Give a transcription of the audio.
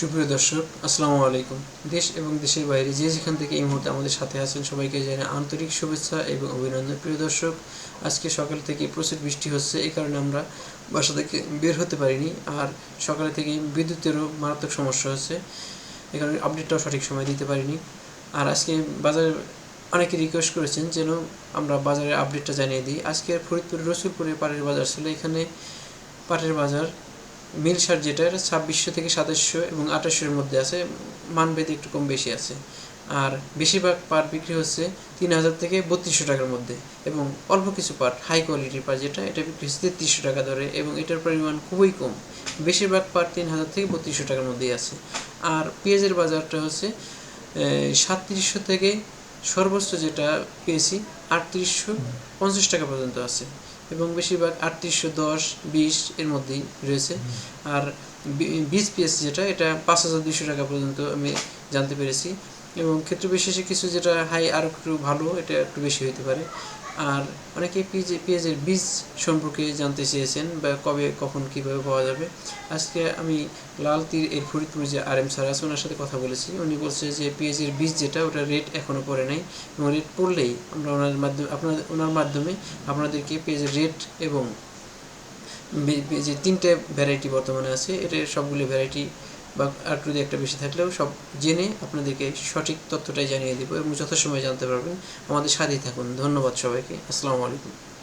সুপ্রিয় দর্শক, আসসালামু আলাইকুম। দেশ এবং দেশের বাইরে যে যেখান থেকে এই মুহূর্তে আমাদের সাথে আছেন, সবাইকে জানাই আন্তরিক শুভেচ্ছা এবং অভিনন্দন। প্রিয় দর্শক, আজকে সকাল থেকে প্রচুর বৃষ্টি হচ্ছে, এই কারণে আমরা বাসা থেকে বের হতে পারিনি। আর সকালে থেকে বিদ্যুতেরও মারাত্মক সমস্যা হচ্ছে, এই কারণে আপডেটটাও সঠিক সময় দিতে পারিনি। আর আজকে বাজারে অনেকে রিকোয়েস্ট করেছেন যেন আমরা বাজারের আপডেটটা জানিয়ে দিই। আজকে ফরিদপুর রসুলপুরে পাটের বাজার ছিল, এখানে পাটের বাজার মিল সার যেটা ছাব্বিশশো থেকে সাতাশশো এবং আঠাশশোর মধ্যে আছে, মানভেদে একটু কম বেশি আছে। আর বেশিরভাগ পাট বিক্রি হচ্ছে তিন হাজার থেকে বত্রিশশো টাকার মধ্যে এবং অল্প কিছু পাট হাই কোয়ালিটির পাট যেটা, এটা বিক্রি হচ্ছে তেত্রিশশো টাকা ধরে এবং এটার পরিমাণ খুবই কম। বেশিরভাগ পাট তিন হাজার থেকে বত্রিশশো টাকার মধ্যেই আছে। আর পেঁয়াজের বাজারটা হচ্ছে সাতত্রিশশো থেকে সর্বোচ্চ যেটা পেয়েছি, আটত্রিশশো পঞ্চাশ টাকা পর্যন্ত আছে। এবং বেশিরভাগ আটত্রিশশো দশ, বিশ এর মধ্যেই রয়েছে। আর বিশ পিএস যেটা, এটা পাঁচ হাজার দুশো টাকা পর্যন্ত আমি জানতে পেরেছি। এবং ক্ষেত্র বিশেষে কিছু যেটা হাই আর একটু ভালো, এটা একটু বেশি হতে পারে। আর অনেকে পেঁয়াজ পেঁয়াজের বীজ সম্পর্কে জানতে চেয়েছেন বা কবে, কখন কীভাবে পাওয়া যাবে। আজকে আমি লাল তীর এর ফরিদপুর যে আর এম আছে, ওনার সাথে কথা বলেছি। উনি বলছে যে পেঁয়াজের বীজ যেটা, ওটা রেট এখনও পড়ে নাই এবং রেট পড়লেই আমরা ওনার মাধ্যমে, আপনার, ওনার মাধ্যমে আপনাদেরকে পেঁয়াজের রেট এবং যে তিনটে ভ্যারাইটি বর্তমানে আছে এটা সবগুলো ভ্যারাইটি বা আর যদি একটা বেশি থাকলেও সব জেনে আপনাদেরকে সঠিক তথ্যটাই জানিয়ে দেবো এবং যথাসময়ে জানতে পারবেন। আমাদের সাথেই থাকুন। ধন্যবাদ সবাইকে। আসসালামু আলাইকুম।